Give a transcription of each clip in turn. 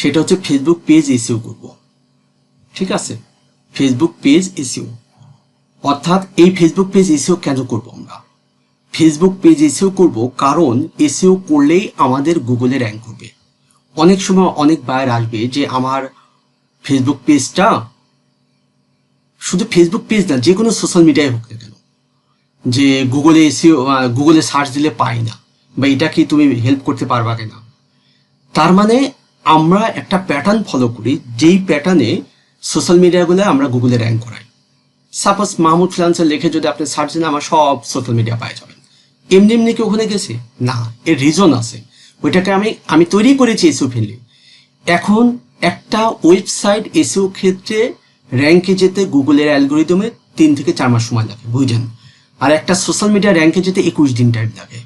সেটা হচ্ছে Facebook page SEO করব। ঠিক আছে? ফেসবুক পেজ এসিও অর্থাৎ এই ফেসবুক পেজ এসিও কেন করব আমরা? ফেসবুক পেজ এসিও করব কারণ এসিও করলেই আমাদের গুগলে র্যাঙ্ক করবে অনেক সময় অনেক বায়ার আসবে যে, আমার ফেসবুক পেজটা শুধু ফেসবুক পেজ না, যে কোনো সোশ্যাল মিডিয়ায় হোক না কেন, যে গুগলে এসিও গুগলে সার্চ দিলে পাই না, বা এটা কি তুমি হেল্প করতে পারবা কিনা? তার মানে আমরা একটা প্যাটার্ন ফলো করি, যেই প্যাটার্নে সোশ্যাল মিডিয়াগুলো আমরা গুগলে র্যাঙ্ক করাই। সাপোজ মাহমুদ ফ্রিলান্সার লিখে যদি আপনি সার্চ দিন, আমার সব সোশ্যাল মিডিয়া পাওয়া যাবেন এমনি এমনি কি ওখানে গেছে? না, এর রিজন আছে। ওইটাকে আমি আমি তৈরি করেছি এসিও ফ্রেন্ডলি এখন একটা ওয়েবসাইট এসিও ক্ষেত্রে র্যাঙ্কে যেতে গুগলের অ্যালগোরিদমে তিন থেকে চার মাস সময় লাগে বুঝলেন আর একটা সোশ্যাল মিডিয়া র্যাঙ্কে যেতে একুশ দিন টাইম লাগে।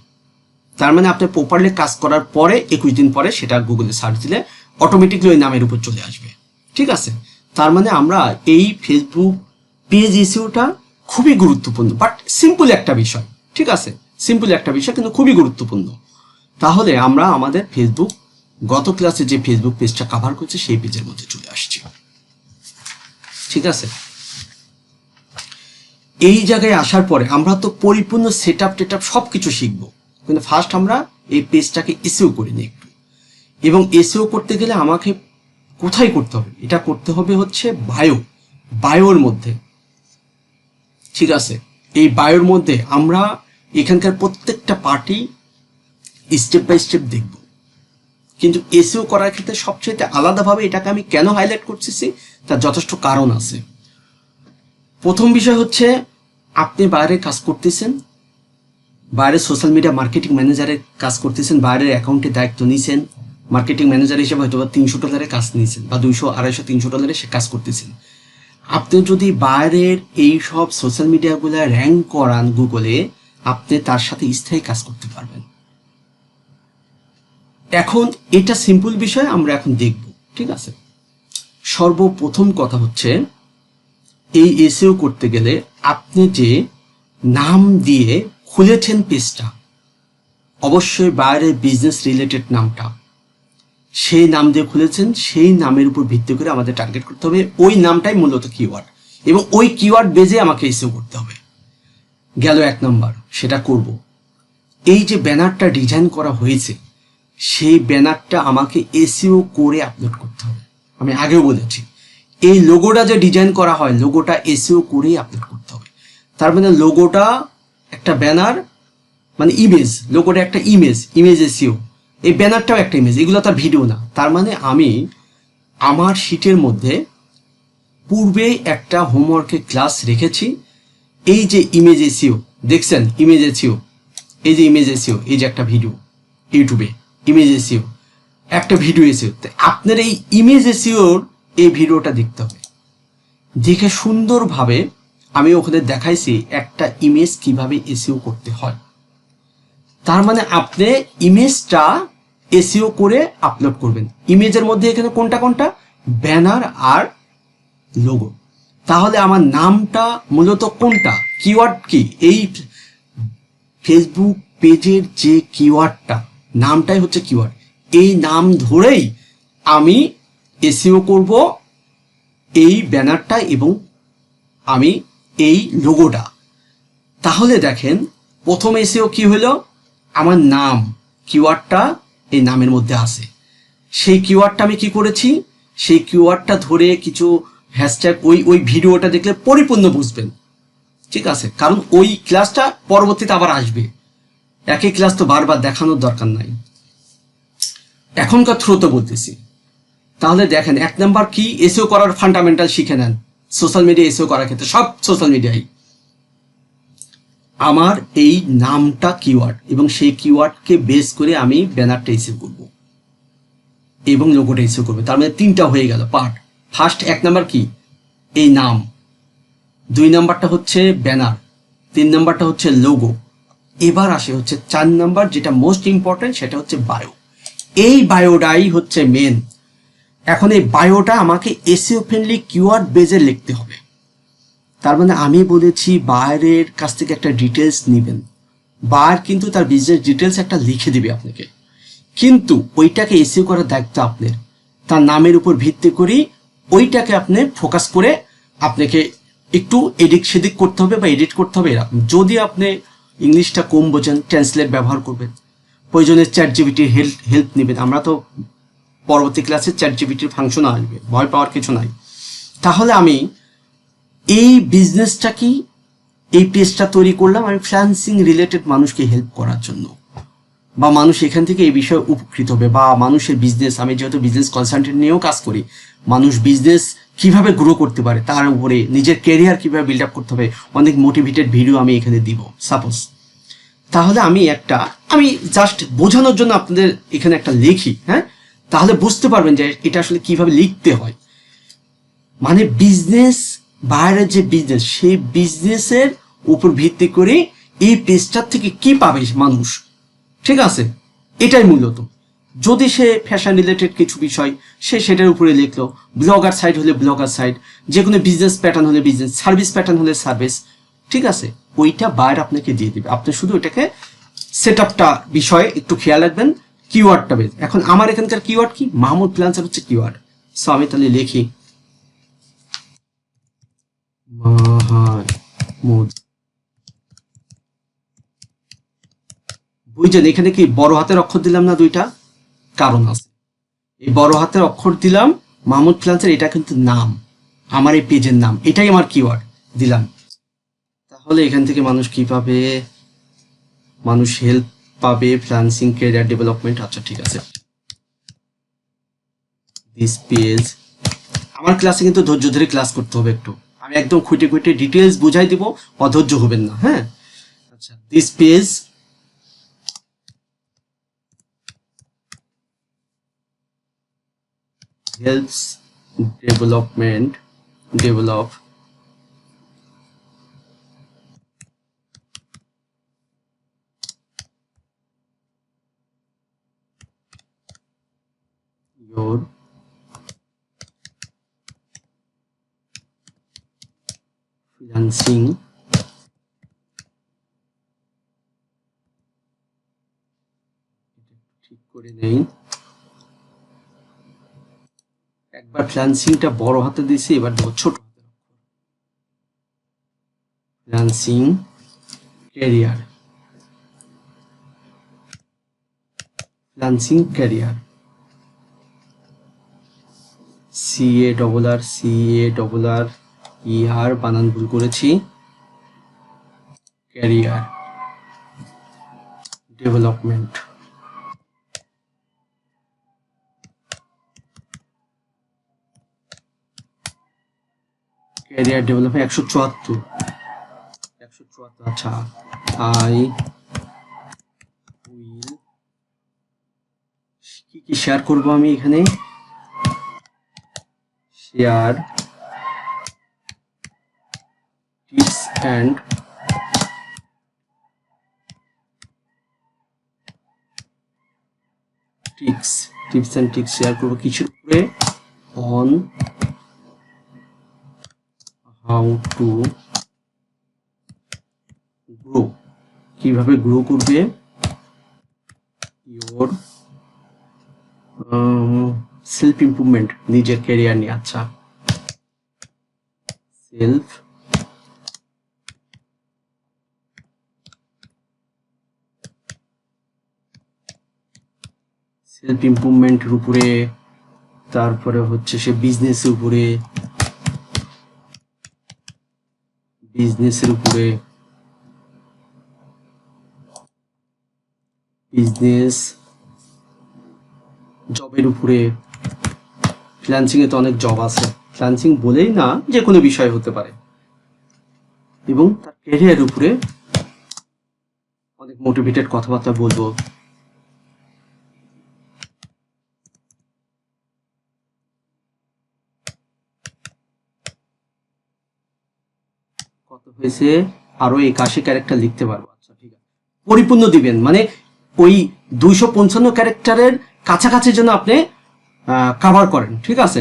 তার মানে আপনি প্রপারলি কাজ করার পরে একুশ দিন পরে সেটা গুগলে সার্চ দিলে অটোমেটিকলি ওই নামের উপর চলে আসবে। ঠিক আছে? তার মানে আমরা এই ফেসবুক পেজ ইস্যুটা খুবই গুরুত্বপূর্ণ বাট সিম্পল একটা বিষয়, ঠিক আছে? সিম্পল একটা বিষয়, কিন্তু খুবই গুরুত্বপূর্ণ। তাহলে আমরা আমাদের ফেসবুক গত ক্লাসে যে ফেসবুক পেজটা কভার করছে, সেই পেজের মধ্যে চলে আসছি। ঠিক আছে? এই জায়গায় আসার পরে আমরা তো পরিপূর্ণ সেট আপ টেট আপ সব কিছু শিখব। কিন্তু ফার্স্ট আমরা এই পেজটাকে এসিও করে নিই এবং এসিও করতে গেলে আমাকে কোথায় করতে হবে? এটা করতে হবে হচ্ছে বায়ো বায়োর মধ্যে। ঠিক আছে? এই বায়োর মধ্যে আমরা এখানকার প্রত্যেকটা পার্টি স্টেপ বাই স্টেপ দেখব। কিন্তু এসিও করার ক্ষেত্রে সবচেয়ে আলাদাভাবে এটাকে আমি কেন হাইলাইট করতেছি, তার যথেষ্ট কারণ আছে। প্রথম বিষয় হচ্ছে, আপনি বাইরে কাজ করতেছেন, বাইরে সোশ্যাল মিডিয়া মার্কেটিং ম্যানেজারের কাজ করতেছেন, বাইরের অ্যাকাউন্টের দায়িত্ব নিয়েছেন মার্কেটিং ম্যানেজার হিসেবে হয়তো বা তিনশো ডলারের কাজ নিয়েছেন বা দুইশো, আড়াইশো, তিনশো ডলারে সে কাজ করতেছেন। আপনি যদি বাইরের এই সব সোশ্যাল মিডিয়াগুলো র্যাঙ্ক করান গুগলে আপনি তার সাথে স্থায়ী কাজ করতে পারবেন। এখন এটা সিম্পল বিষয়, আমরা এখন দেখব, ঠিক আছে? সর্বপ্রথম কথা হচ্ছে, এই এসিও করতে গেলে আপনি যে নাম দিয়ে খুলেছেন পেজটা অবশ্যই বাইরের বিজনেস রিলেটেড নামটা সেই নাম দিয়ে খুলেছেন, সেই নামের উপর ভিত্তি করে আমাদের টার্গেট করতে হবে। ওই নামটাই মূলত কিওয়ার্ড এবং ওই কিওয়ার্ড বেজে আমাকে এসিও করতে হবে। গেল এক নম্বর, সেটা করব। এই যে ব্যানারটা ডিজাইন করা হয়েছে, সেই ব্যানারটা আমাকে এসিও করে আপলোড করতে হবে। আমি আগেও বলেছি, এই লোগোটা যে ডিজাইন করা হয় লোগোটা এসিও করেই আপলোড করতে হবে। তার মানে লোগোটা একটা ব্যানার মানে ইমেজ লোগোটা একটা ইমেজ ইমেজ এসিও এই ব্যানারটাও একটা ইমেজ এগুলো তার ভিডিও না। তার মানে আমি আমার শিটের মধ্যে পূর্বেই একটা হোমওয়ার্কের ক্লাস রেখেছি। এই যে ইমেজ এসিও দেখছেন ইমেজ এসিও এই যে ইমেজ এসিও এই যে একটা ভিডিও ইউটিউবে ইমেজ এসিও একটা ভিডিও এসিও আপনার এই ইমেজ এসিওর এই ভিডিওটা দেখতে হবে। দেখে সুন্দরভাবে আমি ওখানে দেখাইছি একটা ইমেজ কীভাবে এসিও করতে হয়। তার মানে আপনি ইমেজটা এসিও করে আপলোড করবেন। ইমেজের মধ্যে এখানে কোনটা কোনটা? ব্যানার আর লোগো তাহলে আমার নামটা মূলত কোনটা? কিওয়ার্ড কি? এই ফেসবুক পেজের যে কিওয়ার্ডটা নামটাই হচ্ছে কিওয়ার্ড এই নাম ধরেই আমি এসিও করব এই ব্যানারটা এবং আমি এই লোগোটা তাহলে দেখেন, প্রথম এসিও কি হলো? আমার নাম কিওয়ার্ডটা এই নামের মধ্যে আছে। সেই কিওয়ার্ডটা আমি কি করেছি? সেই কিওয়ার্ডটা ধরে কিছু হ্যাশট্যাগ ওই ওই ভিডিওটা দেখলে পরিপূর্ণ বুঝবেন। ঠিক আছে? কারণ ওই ক্লাসটা পরবর্তীতে আবার আসবে। একই ক্লাস তো বারবার দেখানোর দরকার নাই। এখনকার থ্রুতে বলতেছি। তাহলে দেখেন, এক নাম্বার কি? এসিও করার ফান্ডামেন্টাল শিখে নেন। সোশ্যাল মিডিয়া এসিও করার ক্ষেত্রে সব সোশ্যাল মিডিয়ায় আমার এই নামটা কিওয়ার্ড এবং সেই কিওয়ার্ডকে বেস করে আমি ব্যানারটা এসিও করব এবং লোগোটা এসিও করব। তার মানে তিনটা হয়ে গেল পার্ট ফার্স্ট এক নাম্বার কি? এই নাম। দুই নাম্বারটা হচ্ছে ব্যানার তিন নাম্বারটা হচ্ছে লোগো এবার আসে হচ্ছে চার নাম্বার যেটা মোস্ট ইম্পর্টেন্ট সেটা হচ্ছে বায়ো এই বায়োটাই হচ্ছে মেন এখন এই বায়োটা আমাকে এসিও ফ্রেন্ডলি কিওয়ার্ড বেজে লিখতে হবে। তার মানে আমি বলেছি বাইরের কাছ থেকে একটা ডিটেলস নেবেন। বার কিন্তু তার বিজনেস ডিটেলস একটা লিখে দিবে আপনাকে। কিন্তু ওইটাকে এসিও করার দায়িত্ব আপনার। তার নামের উপর ভিত্তি করি ওইটাকে আপনি ফোকাস করে আপনাকে একটু এডিক সেদিক করতে হবে বা এডিট করতে হবে এরকম। যদি আপনি ইংলিশটা কম বোঝেন ট্রান্সলেট ব্যবহার করবেন। প্রয়োজনে চ্যাট জিবিটির হেল্প হেল্প নেবেন। আমরা তো পরবর্তী ক্লাসে চ্যাট জিবিটির ফাংশন আসবে। ভয় পাওয়ার কিছু নাই। তাহলে আমি এই বিজনেসটা কি? এই পেজটা তৈরি করলাম আমি ফ্রান্সিং রিলেটেড মানুষকে হেল্প করার জন্য। বা মানুষ এখান থেকে এই বিষয়ে উপকৃত হবে, বা মানুষের বিজনেস আমি যেহেতু বিজনেস কনসালটেন্ট নিয়েও কাজ করি, মানুষ বিজনেস কীভাবে গ্রো করতে পারে, তার উপরে নিজের ক্যারিয়ার কীভাবে বিল্ড আপ করতে হবে, অনেক মোটিভেটেড ভিডিও আমি এখানে দিব সাপোজ তাহলে আমি একটা, আমি জাস্ট বোঝানোর জন্য আপনাদের এখানে একটা লিখি হ্যাঁ? তাহলে বুঝতে পারবেন যে এটা আসলে কীভাবে লিখতে হয়। মানে বিজনেস বাইরের যে বিজনেস সেই বিজনেসের উপর ভিত্তি করে এই পেজটার থেকে কি পাবে মানুষ? ঠিক আছে? এটাই মূলত। যদি সে ফ্যাশন রিলেটেড কিছু বিষয়, সে সেটার উপরে লিখলো ব্লগার সাইট হলে ব্লগার সাইট যে কোনো বিজনেস প্যাটার্ন হলে বিজনেস সার্ভিস প্যাটার্ন হলে সার্ভিস ঠিক আছে? ওইটা বাইরে আপনাকে দিয়ে দেবে। আপনি শুধু এটাকে সেট আপটা বিষয়ে একটু খেয়াল রাখবেন কিওয়ার্ডটা বেশ এখন আমার এখানকার কিওয়ার্ড কি? মাহমুদ প্লান্সার হচ্ছে কিওয়ার্ড সো আমি তাহলে লিখি বুঝছেন, এখানে কি বড় হাতের অক্ষর দিলাম না দুইটা? কারণ আছে। এই বড় হাতের অক্ষর দিলাম, মাহমুদ ফ্রিলান্সার এটা কিন্তু নাম। আমার এই পেজের নাম, এটাই আমার কিওয়ার্ড দিলাম। তাহলে এখান থেকে মানুষ কি পাবে? মানুষ হেল্প পাবে ফ্রিল্যান্সিং ক্যারিয়ার ডেভেলপমেন্ট আচ্ছা ঠিক আছে। দিস পেজ আমার ক্লাসে কিন্তু ধৈর্য ধরে ক্লাস করতে হবে একটু। আমি একদম খুঁটে খুঁটে ডিটেলস বুঝাই দিব, অধৈর্য হবেন না হ্যাঁ? আচ্ছা this page helps development, develop, your freelancing ঠিক করে নেই। একবার ফ্লান্সিংটা বড় হাতে দিয়েছি, এবার দেবো ছোট হাতে। Freelancing career freelancing career C double R C double R E R বানান ভুল করেছি। ক্যারিয়ার ডেভেলপমেন্ট ক্যারিয়ার ডেভেলপমেন্ট একশো চুয়াত্তর। একশো চুয়াত্তর আচ্ছা। আই উইল কি কি শেয়ার করব আমি এখানে? Share tips and tips tips and tips share করব কিছুর উপরে অন হাউ টু গ্রো কীভাবে গ্রো করবে? ইওর সেলফ ইমপ্রুভমেন্ট নিজের ক্যারিয়ার নিয়ে। আচ্ছা। সেলফ সেলফ ইমপ্রুভমেন্টের উপরে, তারপরে হচ্ছে সে বিজনেসের উপরে বিজনেসের উপরে বিজনেস জবের উপরে। ফ্রিল্যান্সিং এ তো অনেক জব আছে। ফ্রিল্যান্সিং বলেই না যে কোনো বিষয় হতে পারে। এবং তার ক্যারিয়ার উপরে অনেক মোটিভেটেড কথাবার্তা বলব। হয়েছে আরও একাশি ক্যারেক্টার লিখতে পারব। আচ্ছা ঠিক আছে। পরিপূর্ণ দিবেন। মানে ওই দুইশো পঞ্চান্ন ক্যারেক্টারের কাছাকাছি যেন আপনি কাভার করেন, ঠিক আছে?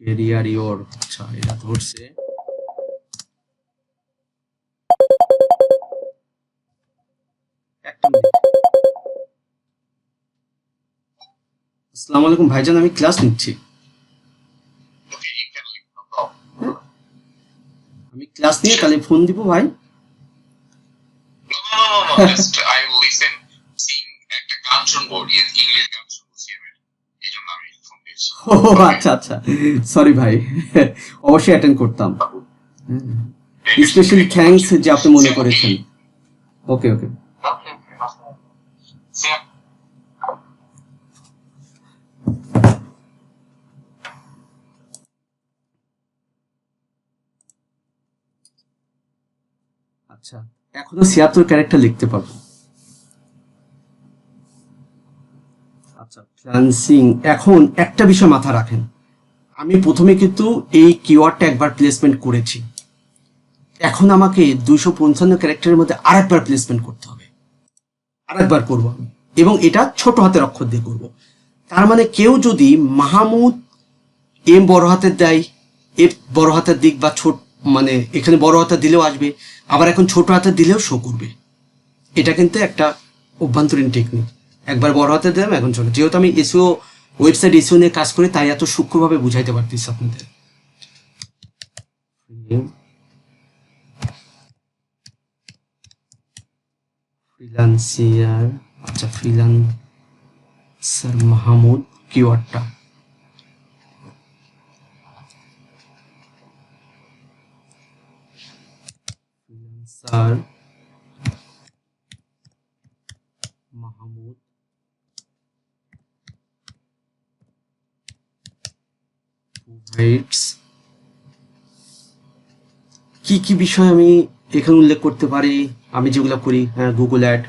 কেরিয়ার ইওর আচ্ছা এটা ধরছে। আসসালামু আলাইকুম ভাইজান, আমি ক্লাস নিচ্ছি। এই তাহলে ফোন ফোন ভাই। ও আচ্ছা আচ্ছা। সরি ভাই অবশ্যই অ্যাটেন্ড করতাম। স্পেশালি থ্যাঙ্কস যে আপনি মনে করেছেন। ওকে ওকে এখনও ছিয়াত্তর ক্যারেক্টার লিখতে পারব। আচ্ছা ফ্লান্সিং এখন একটা বিষয় মাথা রাখেন। আমি প্রথমে কিন্তু এই কিওয়ার্ডটা একবার প্লেসমেন্ট করেছি। এখন আমাকে দুইশো পঞ্চান্ন ক্যারেক্টারের মধ্যে আরেকবার প্লেসমেন্ট করতে হবে। আরেকবার করব আমি। এবং এটা ছোট হাতের অক্ষর দিয়ে করব। তার মানে কেউ যদি মাহমুদ, এম বড় হাতের দেয়, এফ বড় হাতের দিক বা ছোট মানে এখানে বড় হাতের দিলেও আসবে, আবার এখন ছোট হাতের দিলেও শো করবে। এটা কিন্তু একটা অভ্যন্তরীণ টেকনিক একবার বড় হাতে দিলাম, এখন ছোট যেহেতু আমি এসিও ওয়েবসাইট এসিও নিয়ে কাজ করি, তাই এত সূক্ষ্মভাবে বুঝাইতে পারতেছি আপনাদের। ফ্রিলান্সিয়ার আচ্ছা ফ্রিলান্সার মাহমুদ কিওয়ার্ডটা ফ্রিল্যান্সার মাহমুদ। প্রোভাইডস কি কি বিষয় আমি এখানে উল্লেখ করতে পারি? আমি যেগুলো করি হ্যাঁ Google ad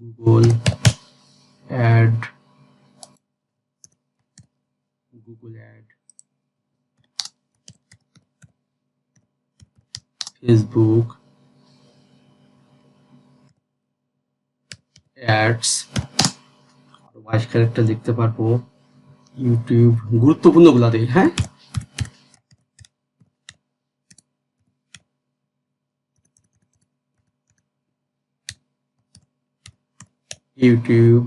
Google ad Google ad Facebook ads আরও বাইশ ক্যারেক্টার লিখতে পারব। ইউটিউব গুরুত্বপূর্ণগুলা দিই হ্যাঁ? ইউটিউব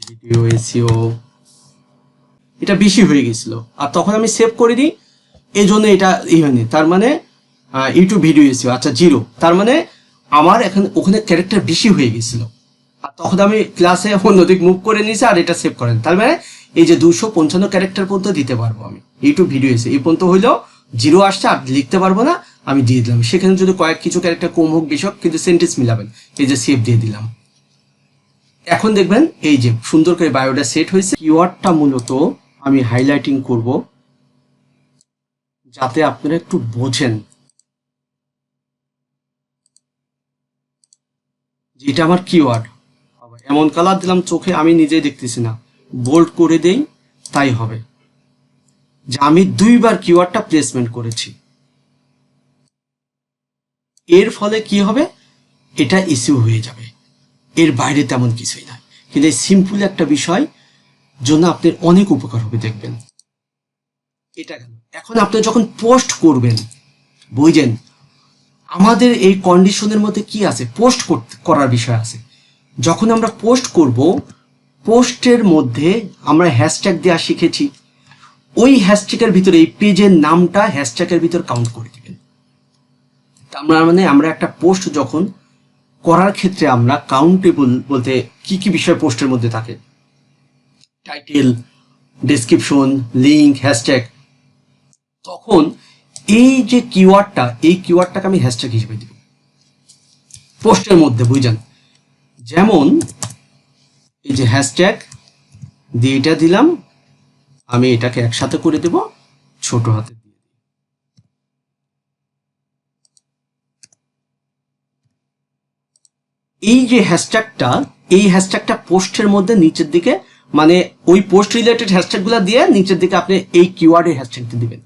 ভিডিও এসিও এটা বেশি হয়ে গেছিল। আর তখন আমি সেভ করে দিই এই জন্য এটা ই হয়নি। তার মানে ইউটিউব ভিডিও এসিও আচ্ছা জিরো। তার মানে আমার এখানে, ওখানে ক্যারেক্টার বেশি হয়ে গেছিল। আর তখন আমি ক্লাসে অন্যদিক মুভ করে নিয়েছি আর এটা সেভ করেন। তার মানে এই যে দুশো পঞ্চান্ন ক্যারেক্টার পর্যন্ত দিতে পারব আমি। ইউটিউব ভিডিও এসে, এই পর্যন্ত হইলেও জিরো আসছে আর লিখতে পারব না, আমি দিয়ে দিলাম। সেখানে যদি কয়েক কিছু ক্যারেক্টার কম হোক, বেশি হোক, কিন্তু সেন্টেন্স মিলাবেন। এই যে সেভ দিয়ে দিলাম। এখন দেখবেন, এই যে সুন্দর করে বায়োটা সেট হয়েছে কিওয়ার্ডটা মূলত আমি হাইলাইটিং করব। যাতে আপনারা একটু বোঝেন। যে এটা আমার কিওয়ার্ড এমন কালার দিলাম চোখে, আমি নিজেই দেখতেছি না। বোল্ড করে দেই, তাই হবে। যে আমি দুইবার কিওয়ার্ডটা প্লেসমেন্ট করেছি। এর ফলে কি হবে? এটা ইস্যু হয়ে যাবে। এর বাইরে তেমন কিছুই নয় কিন্তু এই সিম্পল একটা বিষয়, জন্য আপনার অনেক উপকার হবে, দেখবেন। এটা গেল। এখন আপনি যখন পোস্ট করবেন বুঝছেন আমাদের এই কন্ডিশনের মধ্যে কি আছে? পোস্ট করার বিষয় আছে। যখন আমরা পোস্ট করব পোস্টের মধ্যে আমরা হ্যাশট্যাগ দেওয়া শিখেছি। ওই হ্যাশট্যাগের ভিতরে, এই পেজের নামটা হ্যাশট্যাগের ভিতর কাউন্ট করে দিবেন। আমরা মানে আমরা একটা পোস্ট যখন করার ক্ষেত্রে আমরা কাউন্টেবল বলতে কি কি বিষয় পোস্টের মধ্যে থাকে? টাইটেল ডেসক্রিপশন লিঙ্ক হ্যাশট্যাগ তখন এই যে কিওয়ার্ডটা এই কিওয়ার্ডটাকে আমি হ্যাশট্যাগ হিসেবে দিব। পোস্টের মধ্যে বুঝছেন যেমন, এই যে হ্যাশট্যাগ দিয়ে এটা দিলাম, আমি এটাকে একসাথে করে দেব, ছোট হাতে দিয়ে এই যে হ্যাশট্যাগটা এই হ্যাশট্যাগটা পোস্টের মধ্যে নিচের দিকে মানে ওই পোস্ট রিলেটেড হ্যাশট্যাগুলো দিয়ে নিচের দিকে আপনি এই কিওয়ার্ডের হ্যাশট্যাগটা দিবেন।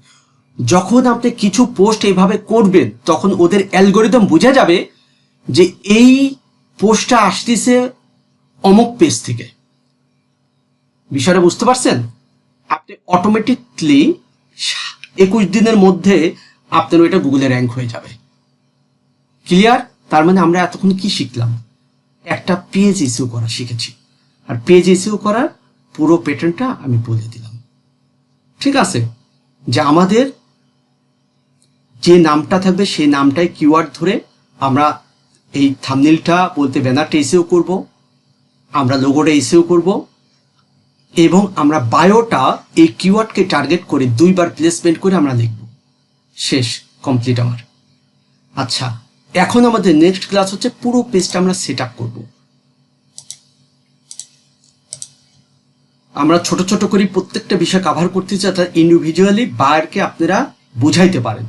যখন আপনি কিছু পোস্ট এইভাবে করবেন, তখন ওদের অ্যালগোরিদম বোঝা যাবে যে এই পোস্টটা আসতেছে অমুক পেজ থেকে। বিষয়টা বুঝতে পারছেন? আপনি অটোমেটিকলি একুশ দিনের মধ্যে আপনার ওইটা গুগলে র্যাঙ্ক হয়ে যাবে। ক্লিয়ার তার মানে আমরা এতক্ষণ কি শিখলাম? একটা পেজ ইস্যু করা শিখেছি। আর পেজ ইস্যু করার পুরো প্যাটার্নটা আমি বলে দিলাম। ঠিক আছে? যে আমাদের যে নামটা থাকবে সেই নামটাই কিওয়ার্ড ধরে আমরা এই থামনিলটা বলতে ব্যানারটা এসেও করব, আমরা লোগোটা এসেও করব এবং আমরা বায়োটা এই কিওয়ার্ডকে টার্গেট করে দুইবার প্লেসমেন্ট করে আমরা লিখব শেষ কমপ্লিট আমার আচ্ছা এখন আমাদের নেক্সট ক্লাস হচ্ছে পুরো পেজটা আমরা সেট আপ করব। আমরা ছোট ছোট করে প্রত্যেকটা বিষয় কাভার করতে চাই যাতে ইন্ডিভিজুয়ালি বায়ারকে আপনারা বুঝাইতে পারেন।